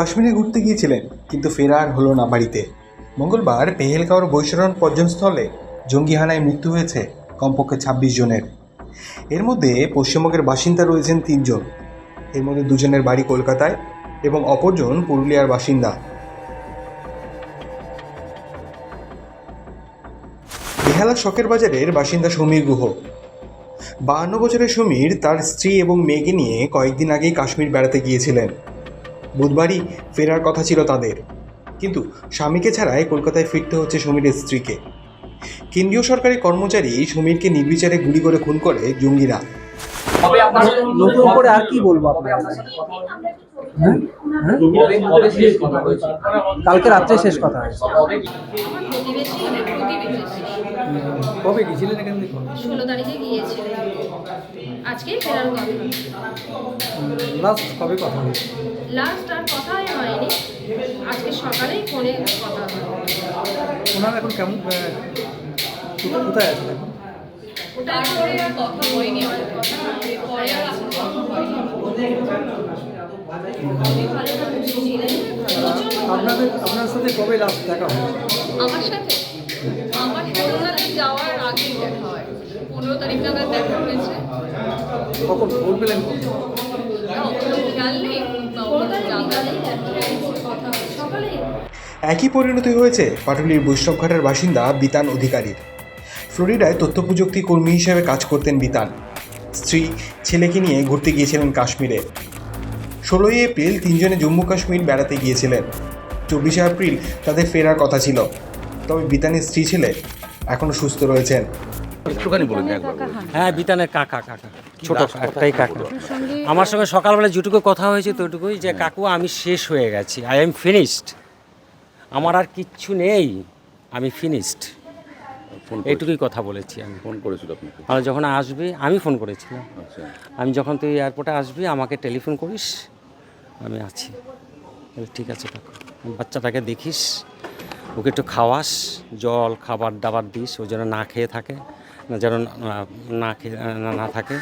কাশ্মীরে ঘুরতে গিয়েছিলেন, কিন্তু ফেরার হলো না বাড়িতে। মঙ্গলবার পেহেলগাঁওর বৈশরণ পর্যটনস্থলে জঙ্গি হানায় মৃত্যু হয়েছে কমপক্ষে ছাব্বিশ জনের। এর মধ্যে পশ্চিমবঙ্গের বাসিন্দা রয়েছেন তিনজন। এর মধ্যে দুজনের বাড়ি কলকাতায় এবং অপরজন পুরুলিয়ার বাসিন্দা। বেহালা শখের বাজারের বাসিন্দা সমীর গুহ। বাহান্ন বছরের সমীর তার স্ত্রী এবং মেয়েকে নিয়ে কয়েকদিন আগেই কাশ্মীর বেড়াতে গিয়েছিলেন। বুধবারই ফেরার কথা ছিল তাদের। কিন্তু স্বামীকে ছাড়াই কলকাতায় ফিরতে হচ্ছে সমীরের স্ত্রীকে। কেন্দ্রীয় সরকারি কর্মচারী সমীরকে নির্বিচারে গুলি করে খুন করে জঙ্গিরা। নতুন করে আর কি বলব হ্যাঁ? হ্যাঁ? কালকে রাত্রে শেষ কথা হয়েছে। কবে? গেছিলেন এখান থেকে? ষোলো তারিখে গিয়েছিলেন। আজকেই ফেরার কথা। লাস্ট কবে কথা হয়েছে? লাস্ট আর কথাই হয়নি। আজকে সকালেই ফোনে কথা হয় ওনার এখন কেমন কোথায় আছেন এখন? তারপরে আর কথা হয়নি আমার পরে আর কথা হয়নি খুবই ভালো মানুষ ছিলেন প্রচুর ভালো। আপনাদের আপনার সাথে কবে লাস্ট দেখা হয়েছে? আমার সাথে? আমার তারিখ যাওয়ার আগেই দেখা হয়। পনেরো তারিখ নাগাদ দেখা হয়েছে। কখন? ফোন পেলেন খেয়াল নেই। হয় একই পরিণতি হয়েছে পাটুলির বৈষ্ণবঘাটের বাসিন্দা বিতান অধিকারীর ফ্লোরিডায় তথ্য প্রযুক্তি কর্মী হিসেবে কাজ করতেন বিতান। স্ত্রী ছেলেকে নিয়ে ঘুরতে গিয়েছিলেন কাশ্মীরে। ষোলোই এপ্রিল তিনজনে জম্মু কাশ্মীর বেড়াতে গিয়েছিলেন। চব্বিশে এপ্রিল তাদের ফেরার কথা ছিল। তবে বিতানের স্ত্রী ছেলে এখনও সুস্থ রয়েছেন। একটুখানি বলুন একবার। হ্যাঁ বিতানের কাকা কাকা। ছোট একটাই কাকা। আমার সঙ্গে সকালবেলা যেটুকু কথা হয়েছে তোটুকুই যে কাকু আমি শেষ হয়ে গেছি। আই এম ফিনিশড আমার আর কিচ্ছু নেই। আমি ফিনিশড ফোন এইটুকুই কথা বলেছি আমি। ফোন করেছিল আপনাকে? আর যখন আসবি আমি ফোন করেছিলাম। আচ্ছা। আমি যখন তুই এয়ারপোর্টে আসবি আমাকে টেলিফোন করিস আমি আছি। ঠিক আছে কাকু বাচ্চাটাকে দেখিস ওকে একটু খাওয়াস জল খাবার দাবার দিস ও যেন না খেয়ে থাকে না যেন না- খেয়ে না- থাকে।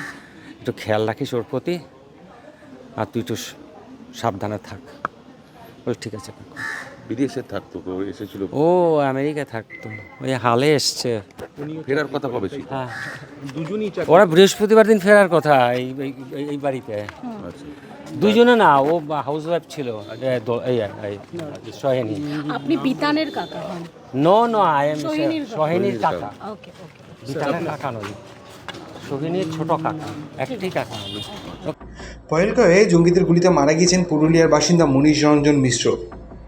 একটু খেয়াল রাখিস ওর প্রতি আর তুই একটু সাবধানে থাক। ওই ঠিক আছে কাকু বিদেশে থাকতো তো এসেছিল। ও আমেরিকায় থাকতো। ওই হালে এসছে। ফেরার কথা কবে ছিল হ্যাঁ ওরা বৃহস্পতিবার দিন ফেরার কথা এই এই- বাড়িতে। আচ্ছা। দুজনে না ও হাউস ওয়াইফ ছিল সহেনি। আপনি বিতানের কাকা হন? নো নো আই এম সোহিনীর কাকা। সহেনির কাকা। ওকে ওকে বিতানের কাকা নই সোহিনীর ছোট কাকা একটি কাকা। আমি পহেলগাঁওয়ে জঙ্গিদের গুলিতে মারা গিয়েছেন পুরুলিয়ার বাসিন্দা মনীষ রঞ্জন মিশ্র।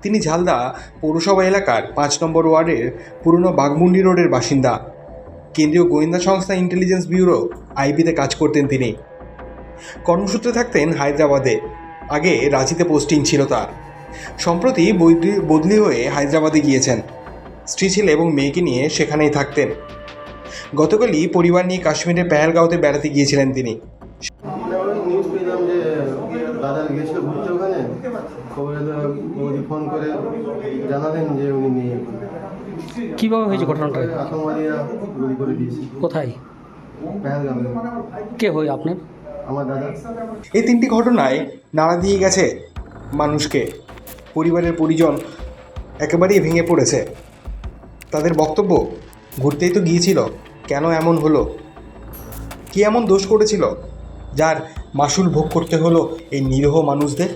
তিনি ঝালদা পৌরসভা এলাকার পাঁচ নম্বর ওয়ার্ডের পুরনো বাঘমুন্ডি রোডের বাসিন্দা। কেন্দ্রীয় গোয়েন্দা সংস্থা ইন্টেলিজেন্স ব্যুরো আইবিতে কাজ করতেন তিনি। কর্মসূত্রে থাকতেন হায়দ্রাবাদে। আগে রাঁচিতে পোস্টিং ছিল তার। সম্প্রতি বদলি হয়ে হায়দ্রাবাদে গিয়েছেন। স্ত্রী, ছেলে এবং মেয়েকে নিয়ে সেখানেই থাকতেন। গতকালই পরিবার নিয়ে কাশ্মীরের পেহেলগাঁওতে বেড়াতে গিয়েছিলেন তিনি আমরা ওই নিউজ পেলাম যে দাদা গেছিল ঘুরতে ওখানে খবরে তো বৌদি ফোন করে জানালেন যে উনি নেই কীভাবে হয়েছে ঘটনাটা? আতঙ্কবাদীরা গুলি করে দিয়েছে। কোথায়? পেহেলগামে। কে হয় আপনার আমার দাদা। এই তিনটি ঘটনায় নাড়া দিয়ে গেছে মানুষকে। পরিবারের পরিজন একেবারেই ভেঙে পড়েছে। তাদের বক্তব্য ঘুরতেই তো গিয়েছিল কেন এমন হলো? কি এমন দোষ করেছিল যার মাসুল ভোগ করতে হলো এই নিরীহ মানুষদের?